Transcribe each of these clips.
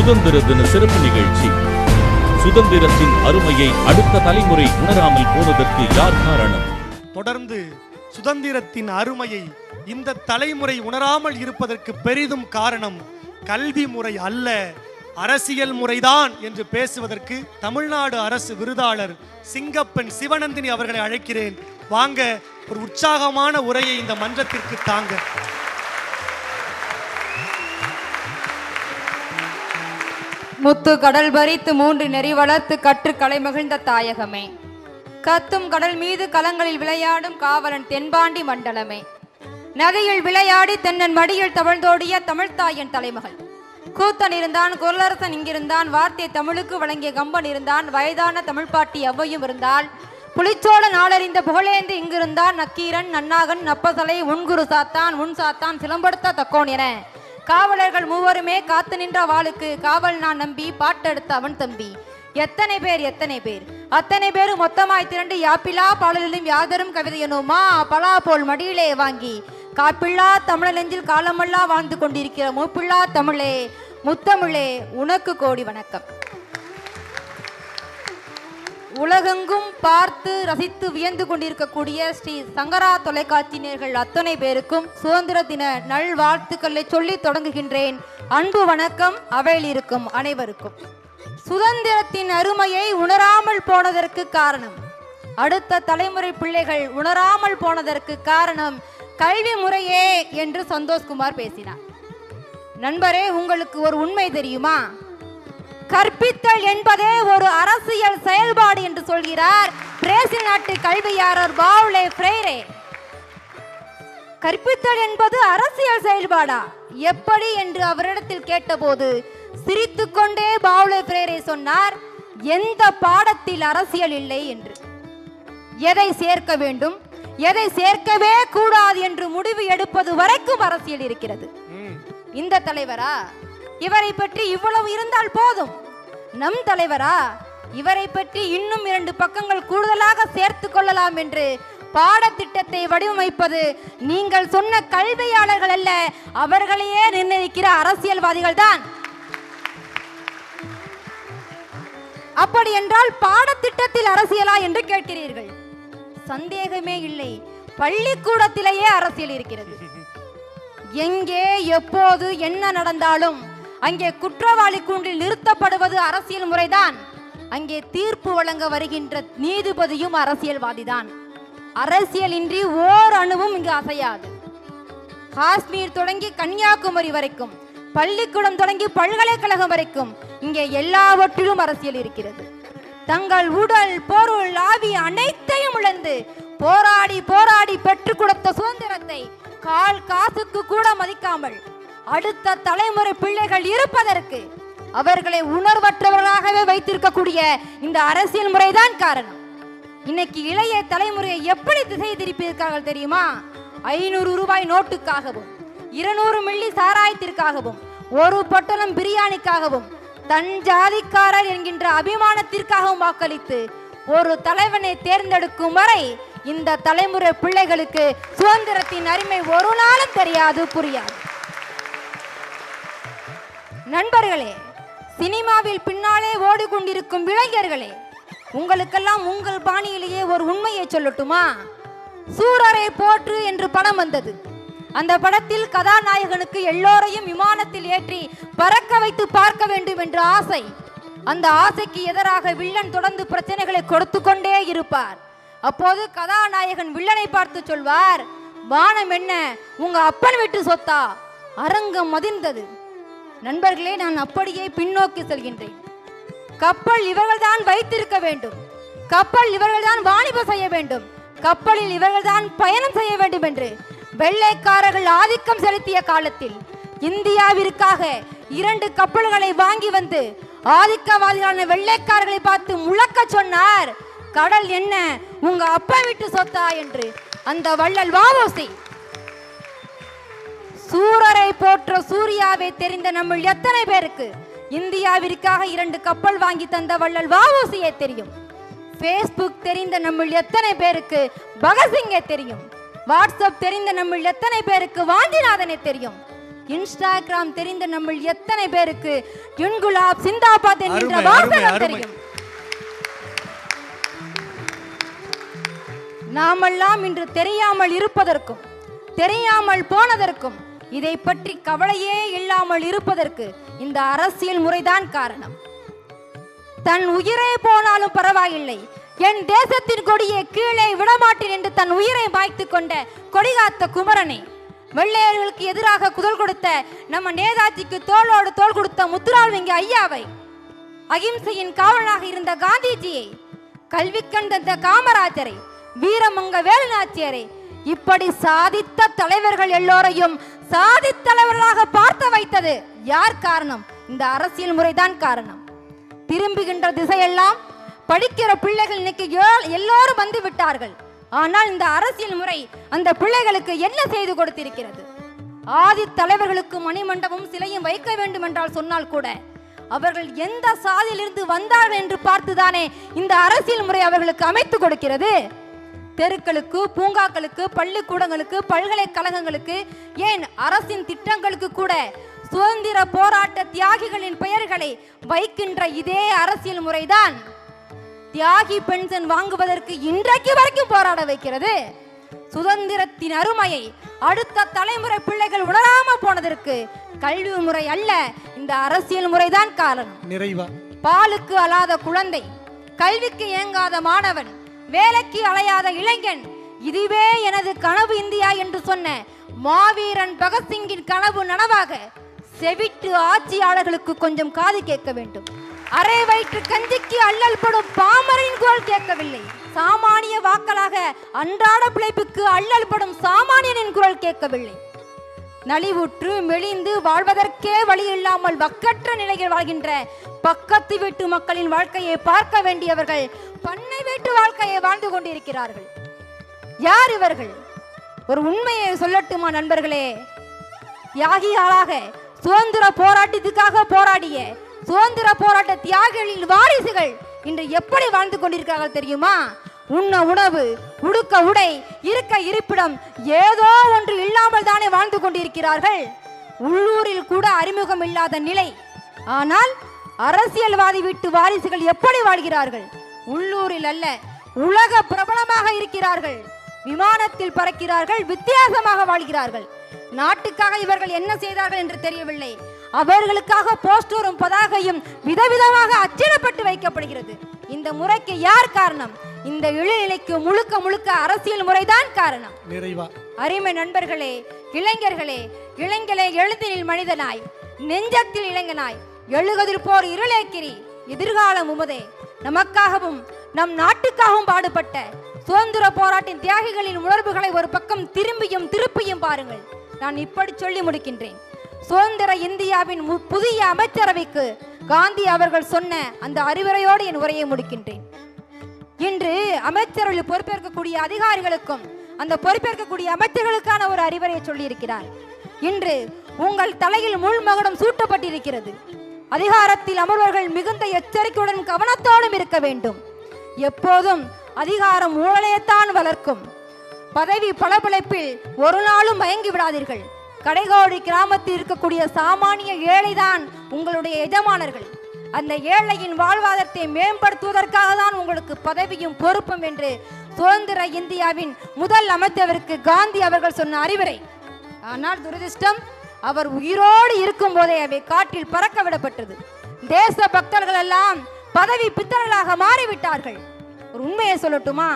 சுதந்திர தின சிறப்பு நிகழ்ச்சி. சுதந்திரத்தின் அருமையை அடுத்த தலைமுறை உணராமல் போனதற்கு யார் காரணம்? தொடர்ந்து சுதந்திரத்தின் அருமையை இந்த தலைமுறை உணராமல் இருப்பதற்கு பெரிதும் காரணம் கல்வி முறை அல்ல அரசியல் முறைதான் என்று பேசுவதற்கு தமிழ்நாடு அரசு விருதாளர் சிங்கப்பன் சிவநந்தினி அவர்களை அழைக்கிறேன். வாங்க ஒரு உற்சாகமான உரையை இந்த மன்றத்திற்கு தாங்க. முத்து கடல் பறித்து மூன்று நெறி வளர்த்து கற்று கலை மகிழ்ந்த தாயகமே. கத்தும் கடல் மீது கலங்களில் விளையாடும் காவலன் தென்பாண்டி மண்டலமே. நதியில் விளையாடி தென்னன் மடியில் தவழ்ந்தோடிய தமிழ்த்தாயன் தலைமகள். கூத்தன் இருந்தான் குரலரசன் இங்கிருந்தான் வார்த்தை தமிழுக்கு வழங்கிய கம்பன் இருந்தான் வயதான தமிழ் பாட்டி அவ்வையும் இருந்தால் புலிச்சோழ நாளறிந்த புகழேந்து இங்கிருந்தான் நக்கீரன் நன்னாகன் நப்பசலை உன்குரு சாத்தான் உன் சாத்தான் சிலம்படுத்த தக்கோன் என. காவலர்கள் மூவருமே காத்து நின்ற வாளுக்கு காவல் நான் நம்பி பாட்டெடுத்த அவன் தம்பி. எத்தனை பேர் எத்தனை பேர்? அத்தனை பேரும் மொத்தமாய் திரண்டு யாப்பிலா பாடலிலும் யாதரும் கவிதையனுமா பலா போல் மடியிலே வாங்கி காப்பில்லா தமிழ நெஞ்சில் காலமெல்லாம் வாழ்ந்து கொண்டிருக்கிற மூப்பில்லா தமிழே முத்தமிழே உனக்கு கோடி வணக்கம். உலகெங்கும் பார்த்து ரசித்து வியந்து கொண்டிருக்கக்கூடிய ஸ்ரீ சங்கரா தொலைக்காட்சியினர்கள் அத்தனை பேருக்கும் சுதந்திர தின நல்வாழ்த்துக்களை சொல்லி தொடங்குகின்றேன். அன்பு வணக்கம் அவையில் இருக்கும் அனைவருக்கும். சுதந்திரத்தின் அருமையை உணராமல் போனதற்கு காரணம். அடுத்த தலைமுறை பிள்ளைகள் உணராமல் போனதற்கு காரணம் கல்வி முறையே என்று சந்தோஷ்குமார் பேசினார். நண்பரே உங்களுக்கு ஒரு உண்மை தெரியுமா? கற்பித்தல் என்பதே ஒரு அரசியல் செயல்பாடு என்று சொல்கிறார். பிரேசில் நாட்டு கல்வியாளர் பாவ்லே ஃப்ரெய்ரே கற்பித்தல் என்பது அரசியல் செயல்பாடா? எப்படி என்று அவரிடத்தில் கேட்டபோது சிரித்துக்கொண்டே பாவ்லே ஃப்ரெய்ரே சொன்னார் எந்த பாடத்தில் அரசியல் இல்லை என்று. எதை சேர்க்க வேண்டும்? எதை சேர்க்கவே கூடாது என்று முடிவு எடுப்பது வரைக்கும் அரசியல் இருக்கிறது. இந்த தலைவரா? இவரை பற்றி இவ்வளவு இருந்தால் போதும். நம் தலைவரா இவரை பற்றி இன்னும் இரண்டு பக்கங்கள் கூடுதலாக சேர்த்து கொள்ளலாம் என்று பாடத்திட்டத்தை வடிவமைப்பது நீங்கள் சொன்ன கல்வியாளர்கள் அல்ல அவர்களையே நிர்ணயிக்கிற அரசியல்வாதிகள் தான். அப்படி என்றால் பாடத்திட்டத்தில் அரசியலா என்று கேட்கிறீர்கள். சந்தேகமே இல்லை பள்ளிக்கூடத்திலேயே அரசியல் இருக்கிறது. எங்கே எப்போது என்ன நடந்தாலும் அங்கே குற்றவாளி கூண்டில் நிறுத்தப்படுவது அரசியல் முறைதான். அங்கே தீர்ப்பு வழங்க வருகின்ற நீதிபதியும் அரசியல்வாதிதான். அரசியலின்றி ஓர் அணுவும் இங்கு அசையாது. காஷ்மீர் தொடங்கி கன்னியாகுமரி வரைக்கும் பள்ளிக்கூடம் தொடங்கி பல்கலைக்கழகம் வரைக்கும் இங்கே எல்லாவற்றிலும் அரசியல் இருக்கிறது. தங்கள் உடல் பொருள் ஆவி அனைத்தையும் இழந்து போராடி போராடி பெற்றுக் கொடுத்த சுதந்திரத்தை கால் காசுக்கு கூட மதிக்காமல் அடுத்த தலைமுறை பிள்ளைகள் இருப்பதற்கு அவர்களை உணர்வற்றவர்களாகவே வைத்திருக்கக்கூடிய இந்த அரசியல் முறைதான் காரணம். இன்னைக்கு இளைய தலைமுறையை எப்படி திசை திருப்பியிருக்கார்கள் தெரியுமா? ஐநூறு ரூபாய் நோட்டுக்காகவும் இருநூறு மில்லி சாராயத்திற்காகவும் ஒரு பொட்டலம் பிரியாணிக்காகவும் தன் ஜாதிக்காரர் என்கின்ற அபிமானத்திற்காகவும் வாக்களித்து ஒரு தலைவனை தேர்ந்தெடுக்கும் வரை இந்த தலைமுறை பிள்ளைகளுக்கு சுதந்திரத்தின் அருமை ஒரு நாளும் தெரியாது புரியாது. நண்பர்களே சினிமாவில் பின்னாலே ஓடிக்கொண்டிருக்கும் இளைஞர்களே உங்களுக்கெல்லாம் உங்கள் பாணியிலேயே ஒரு உண்மையை சொல்லட்டுமா? சூரரை போற்று என்று படம் வந்தது. அந்த படத்தில் கதாநாயகனுக்கு எல்லோரையும் விமானத்தில் ஏற்றி பறக்க வைத்து பார்க்க வேண்டும் என்ற ஆசை. அந்த ஆசைக்கு எதிராக வில்லன் தொடர்ந்து பிரச்சனைகளை கொடுத்து கொண்டே இருப்பார். அப்போது கதாநாயகன் வில்லனை பார்த்து சொல்வார் வானம் என்ன? உங்க அப்பன் வீட்டு சொத்தா? அரங்கம் மதிர்ந்தது நண்பர்களே நான் அப்படியே பின்னோக்கி செல்கின்றேன். கப்பல் இவர்கள்தான் வைத்திருக்க வேண்டும். கப்பல் இவர்கள்தான் வாணிபம் செய்ய வேண்டும். கப்பலில் இவர்கள்தான் பயணம் செய்ய வேண்டும் என்று வெள்ளைக்காரர்கள் ஆதிக்கம் செலுத்திய காலத்தில் இந்தியாவிற்காக இரண்டு கப்பல்களை வாங்கி வந்து ஆதிக்கவாதிகளான வெள்ளைக்காரர்களை பார்த்து முழக்க சொன்னார் கடல் என்ன உங்க அப்பா வீட்டு சொத்தா? என்று அந்த வள்ளல் வாவோசி சூரரை போற்ற சூர்யாவை தெரிந்த நம்ம எத்தனை பேருக்கு இந்தியாவிற்காக இரண்டு கப்பல் வாங்கி தந்த வள்ளல் வாவோசியை தெரியும். ஃபேஸ்புக் தெரிந்த நம்ம எத்தனை பேருக்கு பகத்சிங்கை தெரியும். வாட்ஸ்அப் தெரிந்த நம்ம எத்தனை பேருக்கு வாஞ்சிநாதனை தெரியும். இன்ஸ்டாகிராம் தெரிந்த நம்ம எத்தனை பேருக்கு இன்குலாப் சிந்தாபாத் என்கின்ற வாசகம். தெரியும். நாமெல்லாம் இன்று தெரியாமல் இருப்பதற்கும் தெரியாமல் போனதற்கும் இதை பற்றி கவலையே இல்லாமல் இருப்பதற்கு இந்த அரசியல் முறைதான் காரணம். தன் உயிரே போனாலும் பரவாயில்லை. என் தேசத்தின் கொடியை கீழே விடமாட்டேன் என்று தன் உயிரை மாய்த்து கொண்ட கொடிகாத்த குமரனே. வெள்ளையர்களுக்கு எதிராக குதல் கொடுத்த நம்ம நேதாஜிக்கு தோளோடு தோல் கொடுத்த முத்துராமலிங்க ஐயாவை அகிம்சையின் காவலனாக இருந்த காந்திஜியை கல்வி கண்ட காமராஜரை வீரமங்க வேலுநாச்சியரை இப்படி சாதித்த தலைவர்கள் எல்லோரையும் சாதித்தலைவர்களாக பார்த்து வைத்தது யார் காரணம்? இந்த அரசியல் முறைதான் காரணம். திரும்புகின்ற திசையெல்லாம் படிக்கிற பிள்ளைகள் இன்னைக்கு எல்லோரும் வந்து விட்டார்கள். ஆனால் இந்த அரசியல் முறை அந்த பிள்ளைகளுக்கு என்ன செய்து கொடுத்திருக்கிறது? ஆதி தலைவர்களுக்கு மணிமண்டபம் சிலையும் வைக்க வேண்டும் என்றால் சொன்னால் கூட அவர்கள் எந்த சாதியிலிருந்து வந்தார்கள் என்று பார்த்துதானே இந்த அரசியல் முறை அவர்களுக்கு அமைத்து கொடுக்கிறது? தெருக்களுக்கு பூங்காக்களுக்கு பள்ளிக்கூடங்களுக்கு பல்கலைக்கழகங்களுக்கு ஏன் அரசின் திட்டங்களுக்கு கூட சுதந்திர போராட்ட தியாகிகளின் பெயர்களை வைக்கின்ற இதே அரசியல் முறைதான் தியாகி பென்ஷன் வாங்குவதற்கு இன்றைக்கு வரைக்கும் போராட வைக்கிறது. சுதந்திரத்தின் அருமையை அடுத்த தலைமுறை பிள்ளைகள் உணராம போனதற்கு கல்வி முறை அல்ல இந்த அரசியல் முறைதான் காரணம். நிறைவா? பாலுக்கு அழாத குழந்தை கல்விக்கு ஏங்காத மாணவன் வேலைக்கு அலையாத இளைஞன் இதுவே எனது கனவு இந்தியா என்று சொன்ன மாவீரன் பகத்சிங்கின் கனவு நனவாக செவிட்டு ஆட்சியாளர்களுக்கு கொஞ்சம் காது கேட்க வேண்டும். அரை வயிற்று கஞ்சிக்கு அல்லல் படும் பாமரின் குரல் கேட்கவில்லை. சாமானிய வாக்களாக அன்றாட பிழைப்புக்கு அல்லல் படும் சாமானியனின் குரல் கேட்கவில்லை. நலிவுற்று மெலிந்து வாழ்வதற்கே வழி இல்லாமல் வக்கற்ற நிலையில் வாழ்கின்ற பக்கத்து வீட்டு மக்களின் வாழ்க்கையை பார்க்க வேண்டியவர்கள் பண்ணை வீட்டு வாழ்க்கையை வாழ்ந்து கொண்டிருக்கிறார்கள். யார் இவர்கள்? ஒரு உண்மையை சொல்லட்டுமா நண்பர்களே? தியாகிகளாக சுதந்திர போராட்டத்துக்காக போராடிய சுதந்திர போராட்ட தியாகிகளின் வாரிசுகள் இன்று எப்படி வாழ்ந்து கொண்டிருக்கிறார்கள் தெரியுமா? உண்ண உணவு உடுக்க உடை இருக்க இருப்பிடம் ஏதோ ஒன்று இல்லாமல் தானே வாழ்ந்து கொண்டிருக்கிறார்கள். உள்ளூரில் கூட அறிமுகம் இல்லாத நிலை. ஆனால் அரசியல்வாதி வீட்டு வாரிசுகள் எப்படி வாழ்கிறார்கள்? உள்ளூரில் அல்ல உலக பிரபலமாக இருக்கிறார்கள். விமானத்தில் பறக்கிறார்கள் வித்தியாசமாக வாழ்கிறார்கள். நாட்டுக்காக இவர்கள் என்ன செய்தார்கள் என்று தெரியவில்லை. அவர்களுக்காக போஸ்டரும் பதாகையும் விதவிதமாக அச்சிடப்பட்டு வைக்கப்படுகிறது. இந்த முறைக்கு யார் காரணம்? இந்த இழிநிலைக்கு முழுக்க முழுக்க அரசியல் முறைதான் காரணம். நிறைவா. அருமை நண்பர்களே இளைஞர்களே இளைஞலே எழுந்தினில் மனிதனாய் நெஞ்சத்தில் இளைஞனாய் எழுகதிர் போர் இருளேக்கிரி எதிர்காலம் உமதே. நமக்காகவும் நம் நாட்டுக்காகவும் பாடுபட்ட சுதந்திர போராட்டின் தியாகிகளின் உணர்வுகளை ஒரு பக்கம் திரும்பியும் திருப்பியும் பாருங்கள். நான் இப்படி சொல்லி முடிக்கின்றேன். சுதந்திர இந்தியாவின் மு- புதிய அமைச்சரவைக்கு காந்தி அவர்கள் சொன்ன அந்த அறிவுரையோடு என் உரையை முடிக்கின்றேன். இன்று அமைச்சரவையில் பொறுப்பேற்கக்கூடிய அதிகாரிகளுக்கும் அந்த பொறுப்பேற்கக்கூடிய அமைச்சர்களுக்கான ஒரு அறிவுரையை சொல்லியிருக்கிறார். இன்று உங்கள் தலையில் முள் மகுடம் சூட்டப்பட்டிருக்கிறது. அதிகாரத்தில் அமர்வர்கள் மிகுந்த எச்சரிக்கையுடன் கவனத்தோடும் இருக்க வேண்டும். எப்போதும் அதிகாரம் ஊழலையத்தான் வளர்க்கும். பதவி பளபளப்பில் ஒரு நாளும் மயங்கி விடாதீர்கள். கடைகோடி கிராமத்தில் இருக்கக்கூடிய சாமானிய ஏழைதான் உங்களுடைய எஜமானர்கள். அந்த ஏழையின் வாழ்வாதாரத்தை மேம்படுத்துவதற்காக தான் உங்களுக்கு பதவியும் பொறுப்பும் என்று சுதந்திர இந்தியாவின் முதல் அமைச்சருக்கு காந்தி அவர்கள் சொன்ன அறிவுரை. ஆனால் துரதிர்ஷ்டம் அவர் உயிரோடு இருக்கும் போதே அவை காற்றில் பறக்க விடப்பட்டது தேச பக்தர்கள் எல்லாம் பதவி பித்தர்களாக மாறிவிட்டார்கள். ஒரு உண்மையை சொல்லட்டுமா?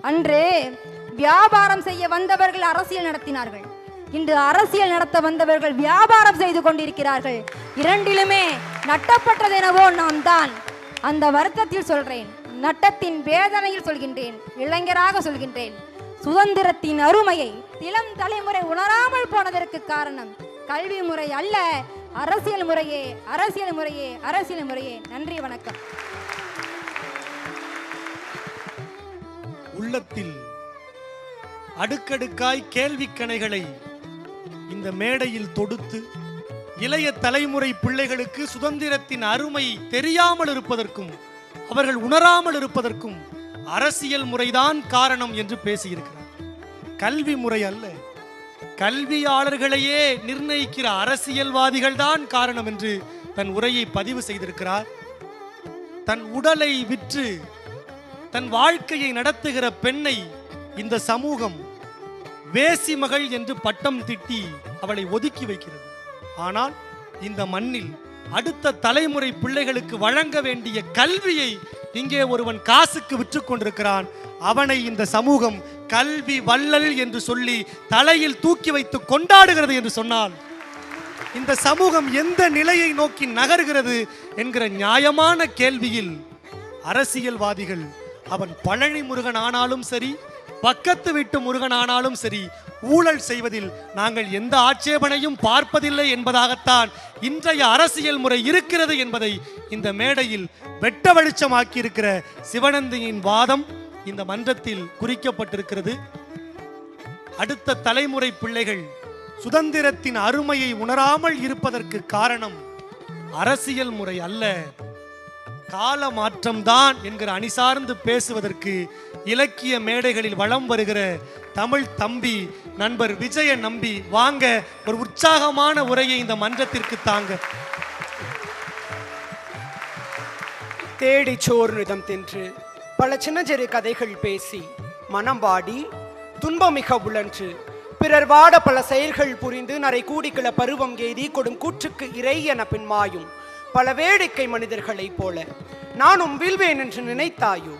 அன்று வியாபாரம் செய்ய வந்தவர்கள் அரசியல் நடத்தினார்கள். இன்று அரசியல் நடத்த வந்தவர்கள் வியாபாரம் செய்து கொண்டிருக்கிறார்கள். இரண்டிலுமே நட்டப்பட்டதெனவோ நாம் தான். அந்த வருத்தத்தில் சொல்றேன். நட்டத்தின் வேதனையில் சொல்கின்றேன். இளைஞராக சொல்கின்றேன். சுதந்திரத்தின் அருமையை இளம் தலைமுறை உணராமல் போனதற்கு காரணம் கல்வி முறை அல்ல அரசியல் முறையே அரசியல் முறையே அரசியல் முறையே. நன்றி வணக்கம். உள்ளத்தில் அடுக்கடுக்காய் கேள்விக்கணைகளை இந்த மேடையில் தொடுத்து இளைய தலைமுறை பிள்ளைகளுக்கு சுதந்திரத்தின் அருமை தெரியாமல் இருப்பதற்கும் அவர்கள் உணராமல் இருப்பதற்கும் அரசியல் முறைதான் காரணம் என்று பேசியிருக்கிறார். கல்வி முறை அல்ல கல்வியாளர்களையே நிர்ணயிக்கிற அரசியல்வாதிகள் தான் காரணம் என்று தன் உரையை பதிவு செய்திருக்கிறார். தன் உடலை விற்று தன் வாழ்க்கையை நடத்துகிற பெண்ணை இந்த சமூகம் வேசி மகள் என்று பட்டம் திட்டி அவளை ஒதுக்கி வைக்கிறது. ஆனால் இந்த மண்ணில் அடுத்த தலைமுறை பிள்ளைகளுக்கு வழங்க வேண்டிய கல்வியை இங்கே ஒருவன் காசுக்கு விற்று கொண்டிருக்கிறான். அவனை இந்த சமூகம் கல்வி வள்ளல் என்று சொல்லி தலையில் தூக்கி வைத்து கொண்டாடுகிறது என்று சொன்னால் இந்த சமூகம் எந்த நிலையை நோக்கி நகர்கிறது என்கிற நியாயமான கேள்வியில் அரசியல்வாதிகள் அவன் பழனி முருகன் ஆனாலும் சரி பக்கத்து வீட்டு முருகன் ஆனாலும் சரி ஊழல் செய்வதில் நாங்கள் எந்த ஆட்சேபனையும் பார்ப்பதில்லை என்பதாகத்தான் இன்றைய அரசியல் முறை இருக்கிறது என்பதை இந்த மேடையில் வெட்ட வெளிச்சமாக்கி இருக்கிற சிவனந்தியின் வாதம் இந்த மன்றத்தில் குறிக்கப்பட்டிருக்கிறது. அடுத்த தலைமுறை பிள்ளைகள் சுதந்திரத்தின் அருமையை உணராமல் இருப்பதற்கு காரணம் அரசியல் முறை அல்ல. கால மாற்றம்தான் என்கிற அணிசார்ந்து பேசுவதற்கு இலக்கிய மேடைகளில் வலம் வருகிற தமிழ் தம்பி நண்பர் விஜய நம்பி வாங்க ஒரு உற்சாகமான உரையை இந்த மன்றத்திற்கு தாங்க. தேடி சோர்நிதம் தின்று பல சின்னஞ்சிறு கதைகள் பேசி மனம் வாடி துன்பமிக உழன்று. பிறர் வாட பல செயல்கள் புரிந்து நரை கூடிக்கிள பருவம் எய்தி கொடும் கூற்றுக்கு இறை என பின்மாயும் பல வேடிக்கை மனிதர்களைப் போல. நானும் வீழ்வேன் என்று நினைத்தாயோ?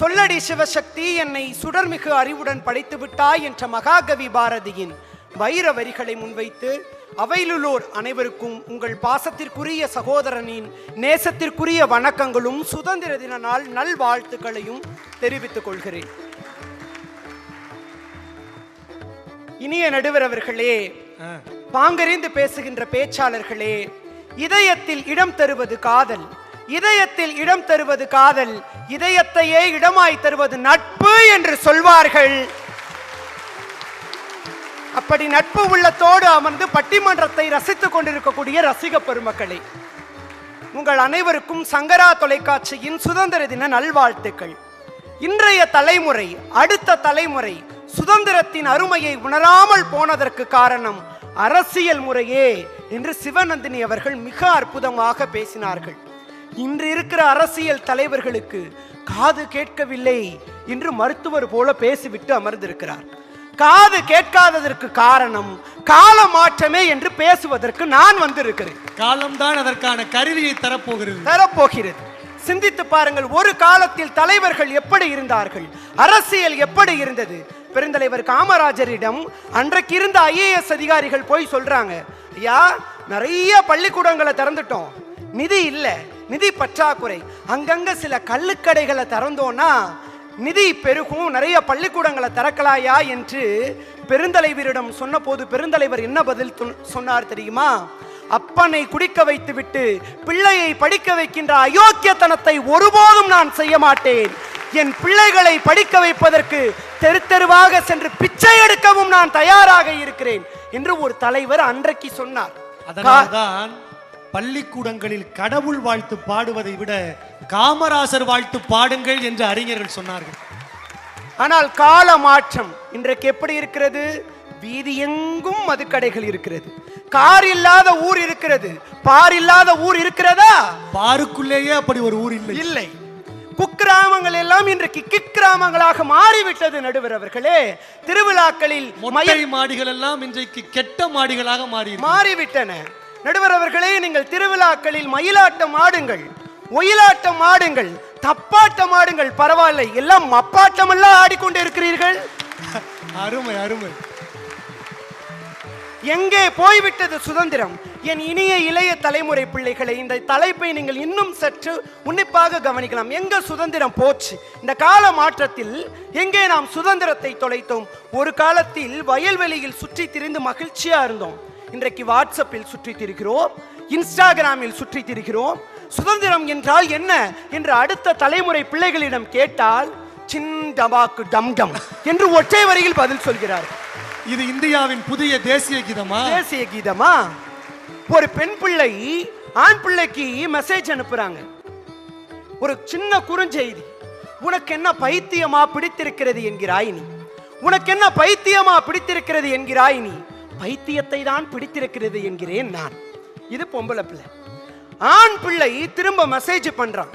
சொல்லடி சிவசக்தி என்னை சுடர்மிகு அறிவுடன் படைத்து விட்டாய் என்ற மகாகவி பாரதியின் வைர வரிகளை முன்வைத்து அவையிலுள்ளோர் அனைவருக்கும் உங்கள் பாசத்திற்குரிய சகோதரனின் நேசத்திற்குரிய வணக்கங்களும் சுதந்திர தின நாள் நல்வாழ்த்துக்களையும் தெரிவித்துக் கொள்கிறேன். இனிய நடுவர் அவர்களே பாங்கறிந்து பேசுகின்ற பேச்சாளர்களே இதயத்தில் இடம் தருவது காதல். இதயத்தில் இடம் தருவது காதல். இதயத்தையே இடமாய் தருவது நட்பு என்று சொல்வார்கள். அப்படி நட்பு உள்ளத்தோடு அமர்ந்து பட்டிமன்றத்தை ரசித்துக் கொண்டிருக்கக்கூடிய ரசிக பெருமக்களே உங்கள் அனைவருக்கும் சங்கரா தொலைக்காட்சியின் சுதந்திர தின நல்வாழ்த்துக்கள். இன்றைய தலைமுறை அடுத்த தலைமுறை சுதந்திரத்தின் அருமையை உணராமல் போனதற்கு காரணம் அரசியல் முறையே என்று சிவநந்தினி அவர்கள் மிக அற்புதமாக பேசினார்கள். இன்று இருக்கிற அரசியல் தலைவர்களுக்கு காது கேட்கவில்லை என்று மருத்துவர் போல பேசிவிட்டு அமர்ந்திருக்கிறார். காது கேட்காததற்கு காரணம் கால மாற்றமே என்று பேசுவதற்கு நான் வந்திருக்கிறேன். காலம்தான் அதற்கான கருவியை தரப்போகிறது. தரப்போகிறது. சிந்தித்து பாருங்கள் ஒரு காலத்தில் தலைவர்கள் எப்படி இருந்தார்கள் அரசியல் எப்படி இருந்தது? பெருந்தலைவர் காமராஜரிடம் அன்றைக்கு இருந்த ஐஏஎஸ் அதிகாரிகள் போய் சொல்றாங்க ஐயா நிறைய பள்ளிக்கூடங்களை திறந்துட்டோம். நிதி இல்ல நிதி பற்றாக்குறை. அங்கங்க சில கள்ளுக்கடைகளை திறந்தோம்னா நிதி பெருகும் நிறைய பள்ளிக்கூடங்களை திறக்கலாயா என்று பெருந்தலைவரிடம் சொன்னபோது பெருந்தலைவர் என்ன பதில் சொன்னார் தெரியுமா? அப்பனை குடிக்க வைத்துவிட்டு பிள்ளையை படிக்க வைக்கின்ற அயோக்கியத்தனத்தை ஒருபோதும் நான் செய்ய மாட்டேன். என் பிள்ளைகளை படிக்க வைப்பதற்கு தெரு தெருவாக சென்று பிச்சை எடுக்கவும் நான் தயாராக இருக்கிறேன் என்று ஒரு தலைவர் அன்றைக்கு சொன்னார். அதனால்தான் பள்ளிக்கூடங்களில் கடவுள் வாழ்த்து பாடுவதை விட காமராசர் வாழ்த்து பாடுங்கள் என்று அறிஞர்கள் சொன்னார்கள். ஆனால் கால மாற்றம் இன்றைக்கு எப்படி இருக்கிறது? வீதி எங்கும் மதுக்கடைகள் இருக்கிறது. கார் இல்லாத ஊர் இருக்கிறது. பார் இல்லாத ஊர் இருக்கிறதா? பாருக்குள்ளேயே அப்படி ஒரு ஊர் இல்லை. இல்லை. குக்கிராமங்கள் எல்லாம் இன்றைக்கு கிக்கிராமங்களாக மாறிவிட்டது நடுவர் அவர்களே. திருவிழாக்களில் மொட்டை மாடிகள் எல்லாம் இன்றைக்கு கெட்ட மாடிகளாக மாறி மாறிவிட்டன. நடுவர் அவர்களே நீங்கள் திருவிழாக்களில் மயிலாட்டம் ஆடுங்கள். ஒயிலாட்டம் ஆடுங்கள். தப்பாட்டம் ஆடுங்கள். பரவாயில்லை. எல்லாம் மப்பாட்டம் எல்லாம் ஆடிக்கொண்டு இருக்கிறீர்கள் அருமை அருமை. எங்கே போய்விட்டது சுதந்திரம்? என் இனிய இளைய தலைமுறை பிள்ளைகளை இந்த தலைப்பை நீங்கள் இன்னும் சற்று உன்னிப்பாக கவனிக்கலாம். எங்க சுதந்திரம் போச்சு? இந்த கால மாற்றத்தில் எங்கே நாம் சுதந்திரத்தை தொலைத்தோம்? ஒரு காலத்தில் வயல்வெளியில் சுற்றி திரிந்து மகிழ்ச்சியா இருந்தோம். இன்றைக்கு வாட்ஸ்அப்பில் சுற்றி திரிகிறோம் இன்ஸ்டாகிராமில் சுற்றி திரிகிறோம் சுதந்திரம் என்றால் என்ன என்று அடுத்த தலைமுறை பிள்ளைகளிடம் கேட்டால் சின் டபாக்கு டம் டம் என்று ஒற்றை வரியில் பதில் சொல்கிறார்கள் இது இந்தியாவின் புதிய தேசிய கீதமா? தேசிய கீதமா? ஒரு பெண் பிள்ளை ஆண் பிள்ளைக்கு மெசேஜ் அனுப்புறாங்க. ஒரு சின்ன குறுஞ்செய்தி உனக்கு என்ன பைத்தியமா பிடித்திருக்கிறது என்கிறாய் நீ? உனக்கு என்ன பைத்தியமா பிடித்திருக்கிறது என்கிறாய் நீ? பைத்தியத்தை தான் பிடித்திருக்கிறது என்கிறேன் நான். இது பொம்பளை பிள்ளை. ஆண் பிள்ளை திரும்ப மெசேஜ் பண்றான்.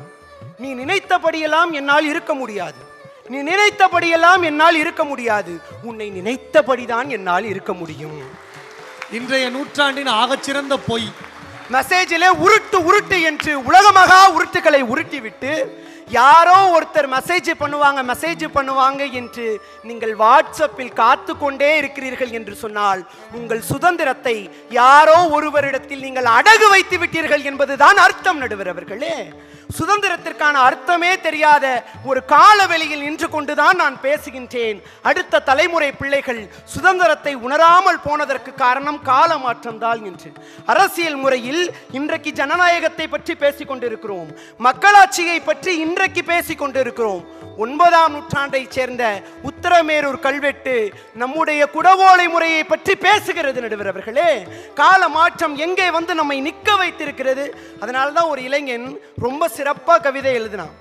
நீ நினைத்தபடியெல்லாம் என்னால் இருக்க முடியாது. நீ நினைத்தபடியெல்லாம் என்னால் இருக்க முடியாது. உன்னை நினைத்தபடிதான் என்னால் இருக்க முடியும். இன்றைய நூற்றாண்டின் ஆகச்சிறந்த பொய். மெசேஜிலே உருட்டு உருட்டு என்று உலகமகா உருட்டுகளை உருட்டி விட்டு யாரோ ஒருத்தர் மெசேஜ் பண்ணுவாங்க மெசேஜ் பண்ணுவாங்க என்று நீங்கள் வாட்ஸ்அப்பில் காத்து கொண்டே இருக்கிறீர்கள் என்று சொன்னால் உங்கள் சுதந்திரத்தை யாரோ ஒருவரிடத்தில் நீங்கள் அடகு வைத்து விட்டீர்கள் என்பதுதான் அர்த்தம் நடுவர் அவர்களே சுதந்திரத்திற்கான அர்த்தமே தெரியாத ஒரு காலவெளியில் நின்று கொண்டுதான் நான் பேசுகின்றேன். அடுத்த தலைமுறை பிள்ளைகள் சுதந்திரத்தை உணராமல் போனதற்கு காரணம் கால மாற்றம் தான் என்று. அரசியல் முறையில் இன்றைக்கு ஜனநாயகத்தை பற்றி பேசிக் கொண்டிருக்கிறோம் மக்களாட்சியை பற்றி இன்றைக்கு பேசிக் கொண்டிருக்கிறோம் ஒன்பதாம் நூற்றாண்டைச் சேர்ந்த உத்தரமேரூர் கல்வெட்டு நம்முடைய குடவோலை முறையை பற்றி பேசுகிறது நடுவர் அவர்களே கால மாற்றம் எங்கே வந்து நம்மை நிற்க வைத்திருக்கிறது? அதனால தான் ஒரு இளைஞன் ரொம்ப சிறப்பாக கவிதை எழுதினான்.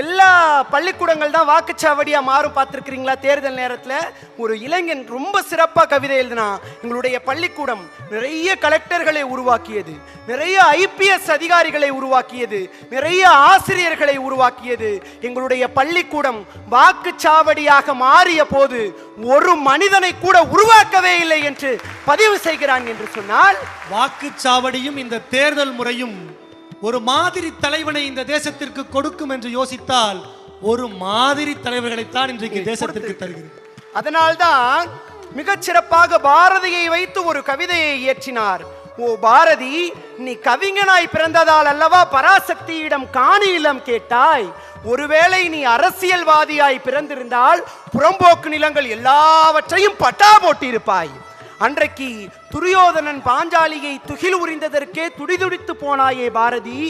எல்லா பள்ளிக்கூடங்கள் தான் வாக்குச்சாவடியாக மாறும் பார்த்துருக்குறீங்களா? தேர்தல் நேரத்தில் ஒரு இளைஞன் ரொம்ப சிறப்பாக கவிதை எழுதுனா எங்களுடைய பள்ளிக்கூடம் நிறைய கலெக்டர்களை உருவாக்கியது. நிறைய ஐபிஎஸ் அதிகாரிகளை உருவாக்கியது. நிறைய ஆசிரியர்களை உருவாக்கியது. எங்களுடைய பள்ளிக்கூடம் வாக்குச்சாவடியாக மாறிய போது ஒரு மனிதனை கூட உருவாக்கவே இல்லை என்று பதிவு செய்கிறான் என்று சொன்னால் வாக்குச்சாவடியும் இந்த தேர்தல் முறையும் ஒரு மாதிரி தலைவனை இந்த தேசத்திற்கு கொடுக்கும் என்று யோசித்தால் ஒரு மாதிரி தலைவர்களைத்தான் இன்றைக்கு தேசத்திற்கு தருகிறது. அதனால்தான் மிகச் சிறப்பாக பாரதியை வைத்து ஒரு கவிதையை இயற்றினார். ஓ பாரதி நீ கவிஞனாய் பிறந்ததால் அல்லவா பராசக்தியிடம் காணி நிலம் கேட்டாய்? ஒருவேளை நீ அரசியல்வாதியாய் பிறந்திருந்தால் புறம்போக்கு நிலங்கள் எல்லாவற்றையும் பட்டா போட்டிருப்பாய். அன்றைக்கு துரியோதனன் பாஞ்சாலியை துகில் உரிந்ததற்கே துடிதுடித்து போனாயே பாரதி.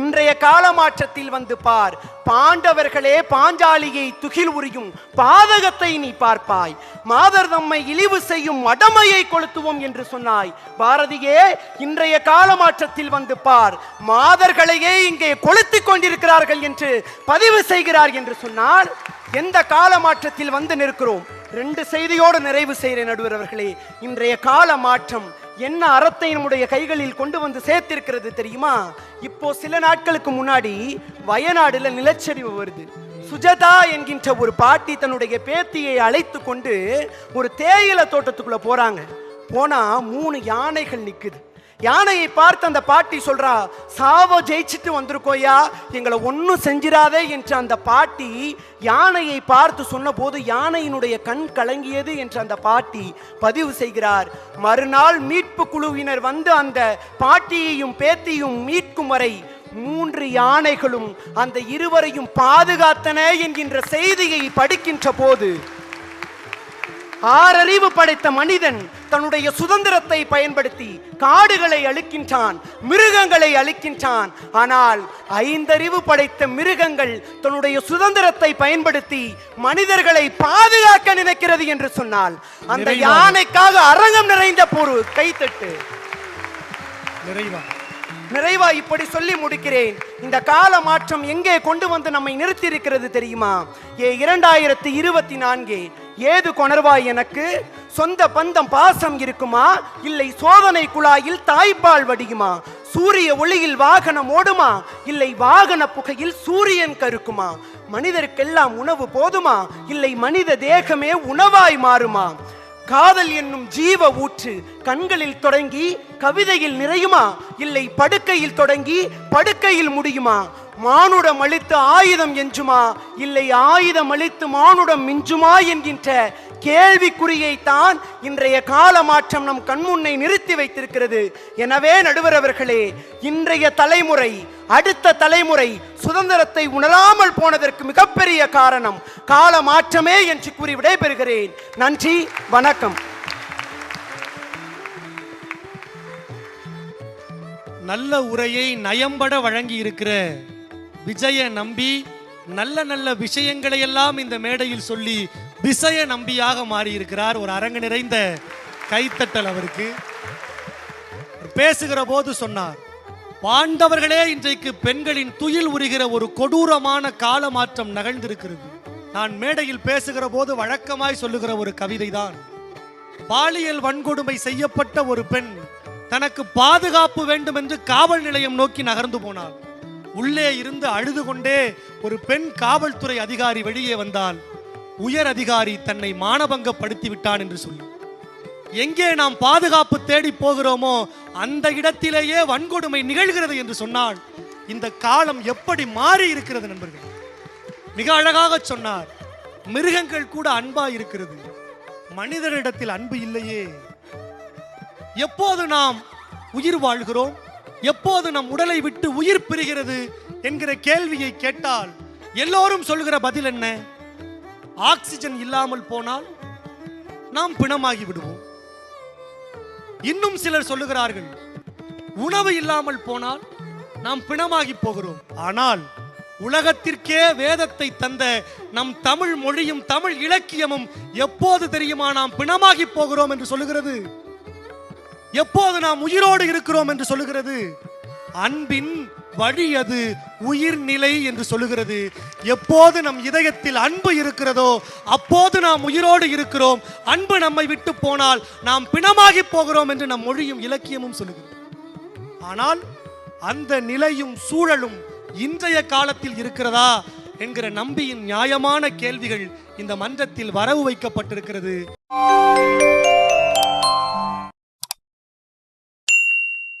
இன்றைய காலமாற்றத்தில் வந்து பார். பாண்டவர்களே பாஞ்சாலியை துகில் உரியும் பாதகத்தை நீ பார்ப்பாய். மாதர் தம்மை இழிவு செய்யும் மடமையை கொளுத்துவோம் என்று சொன்னாய். பாரதியே இன்றைய காலமாற்றத்தில் வந்து பார். மாதர்களையே இங்கே கொளுத்திக் கொண்டிருக்கிறார்கள் என்று பதிவு செய்கிறார் என்று சொன்னால் எந்த கால மாற்றத்தில் வந்து நிற்கிறோம்? ரெண்டு செய்தியோடு நிறைவு செய்கிறேன் நடுவர் அவர்களே. இன்றைய கால மாற்றம் என்ன அறத்தை நம்முடைய கைகளில் கொண்டு வந்து சேர்த்திருக்கிறது தெரியுமா? இப்போ சில நாட்களுக்கு முன்னாடி வயநாடுல நிலச்சரிவு வருது. சுஜதா என்கின்ற ஒரு பாட்டி தன்னுடைய பேத்தியை அழைத்து கொண்டு ஒரு தேயிலை தோட்டத்துக்குள்ள போறாங்க. போனா மூணு யானைகள் நிக்குது. யானையை பார்த்து அந்த பாட்டி சொல்றா சாவ ஜெயிச்சிட்டு வந்திருக்கோயா எங்களை ஒன்றும் செஞ்சிடாதே என்று அந்த பாட்டி யானையை பார்த்து சொன்னபோது யானையினுடைய கண் கலங்கியது என்று அந்த பாட்டி பதிவு செய்கிறார். மறுநாள் மீட்பு குழுவினர் வந்து அந்த பாட்டியையும் பேத்தியும் மீட்கும் வரை மூன்று யானைகளும் அந்த இருவரையும் பாதுகாத்தன என்கின்ற செய்தியை படிக்கின்ற போது ஆறறிவு படைத்த மனிதன் தன்னுடைய சுதந்திரத்தை பயன்படுத்தி காடுகளை அழிக்கின்றான் மிருகங்களை அழிக்கின்றான். ஆனால் ஐந்தறிவு படைத்த மிருகங்கள் தன்னுடைய சுதந்திரத்தை பயன்படுத்தி மனிதர்களை பாதுகாக்க நினைக்கிறது என்று சொன்னால் அந்த. யானைக்காக அரங்கம் நிறைந்த பொரு கைத்தட்டு. நிறைவா நிறைவா இப்படி சொல்லி முடிக்கிறேன். இந்த கால மாற்றம் எங்கே கொண்டு வந்து நம்மை நிறுத்தி இருக்கிறது தெரியுமா? ஏ இரண்டாயிரத்தி இருபத்தி நான்கு. ஏது கொணர்வாய் எனக்கு? சொந்த பந்தம் பாசம் இருக்குமா? இல்லை சோதனை குழாயில் தாய்ப்பால் வடியுமா? சூரிய ஒளியில் வாகனம் ஓடுமா? இல்லை வாகன புகையில் சூரியன் கருக்குமா? மனிதருக்கெல்லாம் உணவு போதுமா? இல்லை மனித தேகமே உணவாய் மாறுமா? காதல் என்னும் ஜீவ ஊற்று கண்களில் தொடங்கி கவிதையில் நிறையுமா? இல்லை படுக்கையில் தொடங்கி படுக்கையில் முடியுமா? மானுடம் அளித்து ஆயுதம் எஞ்சுமா? இல்லை ஆயுதம் அளித்து மானுடம் மிஞ்சுமா என்கின்ற கேள்விக்குறியை தான் இன்றைய கால மாற்றம் நம் கண்முன்னை நிறுத்தி வைத்திருக்கிறது. எனவே நடுவரவர்களே இன்றைய தலைமுறை அடுத்த தலைமுறை சுதந்திரத்தை உணராமல் போனதற்கு மிகப்பெரிய காரணம் கால மாற்றமே என்று கூறி விடைபெறுகிறேன். நன்றி வணக்கம். நல்ல உரையை நயம்பட வழங்கி இருக்கிற விஜய நம்பி நல்ல நல்ல விஷயங்களை எல்லாம் இந்த மேடையில் சொல்லி விசய நம்பியாக மாறியிருக்கிறார் ஒரு அரங்கு நிறைந்த கைத்தட்டல் அவருக்கு. பேசுகிற போது சொன்னார் பாண்டவர்களே இன்றைக்கு பெண்களின் துயில் உரிகிற ஒரு கொடூரமான கால மாற்றம் நகழ்ந்திருக்கிறது. நான் மேடையில் பேசுகிற போது வழக்கமாய் சொல்லுகிற ஒரு கவிதை தான் பாலியல் வன்கொடுமை செய்யப்பட்ட ஒரு பெண் தனக்கு பாதுகாப்பு வேண்டும் என்று காவல் நிலையம் நோக்கி நகர்ந்து போனாள். உள்ளே இருந்து அழுது கொண்டே ஒரு பெண் காவல்துறை அதிகாரி வெளியே வந்தால் உயர் அதிகாரி தன்னை மானபங்கப்படுத்தி விட்டான் என்று சொல்லி. எங்கே நாம் பாதுகாப்பு தேடி போகிறோமோ அந்த இடத்திலேயே வன்கொடுமை நிகழ்கிறது என்று சொன்னால் இந்த காலம் எப்படி மாறி இருக்கிறது நண்பர்கள்? மிக அழகாக சொன்னார். மிருகங்கள் கூட அன்பா இருக்கிறது. மனிதரிடத்தில் அன்பு இல்லையே. எப்போது நாம் உயிர் வாழ்கிறோம்? எப்போது நம் உடலை விட்டு உயிர் பிரிகிறது என்கிற கேள்வியை கேட்டால் எல்லோரும் சொல்கிற பதில் என்ன? ஆக்சிஜன் இல்லாமல் போனால் நாம் பிணமாகி விடுவோம். இன்னும் சிலர் சொல்லுகிறார்கள் உணவு இல்லாமல் போனால் நாம் பிணமாகி போகிறோம். ஆனால் உலகத்திற்கே வேதத்தை தந்த நம் தமிழ் மொழியும் தமிழ் இலக்கியமும் எப்போது தெரியுமா நாம் பிணமாகி போகிறோம் என்று சொல்லுகிறது? எப்போது நாம் உயிரோடு இருக்கிறோம் என்று சொல்லுகிறது? அன்பின் வழி அது உயிர்நிலை என்று சொல்லுகிறது. எப்போது நம் இதயத்தில் அன்பு இருக்கிறதோ அப்போது நாம் உயிரோடு இருக்கிறோம். அன்பு நம்மை விட்டு போனால் நாம் பிணமாகி போகிறோம் என்று நம் மொழியும் இலக்கியமும் சொல்லுகிறது. ஆனால் அந்த நிலையும் சூழலும் இன்றைய காலத்தில் இருக்கிறதா என்கிற நம்பியின் நியாயமான கேள்விகள் இந்த மன்றத்தில் வரவு வைக்கப்பட்டிருக்கிறது.